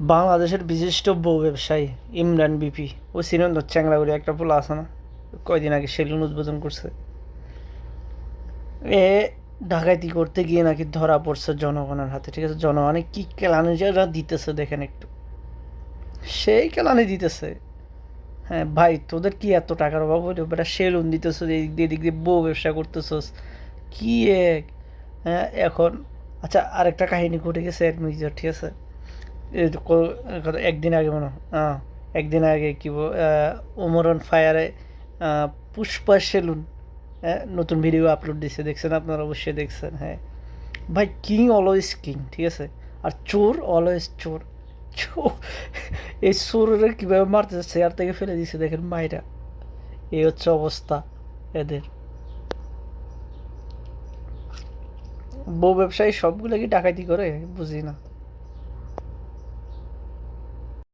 বাংলাদেশের বিশিষ্ট বউ ব্যবসায়ী ইমরান বিপি, ও সিনন্দর চ্যাংরাগুড়ি একটা পোলা আছে না? কয়দিন আগে সেলুন উদ্বোধন করছে। এ ডাকাতি করতে গিয়ে নাকি ধরা পড়ছে জনগণের হাতে, ঠিক আছে? জনগণে কি কেলানি যারা দিতেছে, দেখেন একটু। সেই কেলানি দিতেছে। হ্যাঁ ভাই, তোদের কি এত টাকার অভাব হইল? বেটা, সেলুন দিতেছ এদিক দিয়ে এদিক দিয়ে বউ ব্যবসা করতেছস। কী এক? হ্যাঁ এখন আচ্ছা আরেকটা কাহিনী ঘটে গেছে মিউজিয়ার ঠিক আছে? একদিন আগে মনে হয়, একদিন আগে কি ওমরন ফায়ারে পুষ্পা সেলুন হ্যাঁ নতুন ভিডিও আপলোড দিছে দেখছেন আপনারা? অবশ্যই দেখছেন হ্যাঁ। ভাই কিং অলওয়েজ কিং ঠিক আছে? আর চোর অলওয়েজ চোর। এই চোরেরা কীভাবে মারতেছে চেয়ার থেকে ফেলে দিছে দেখেন মায়েরা এই হচ্ছে অবস্থা এদের। বউ ব্যবসায়ী সবগুলো কি ডাকাতি করে? বুঝি না।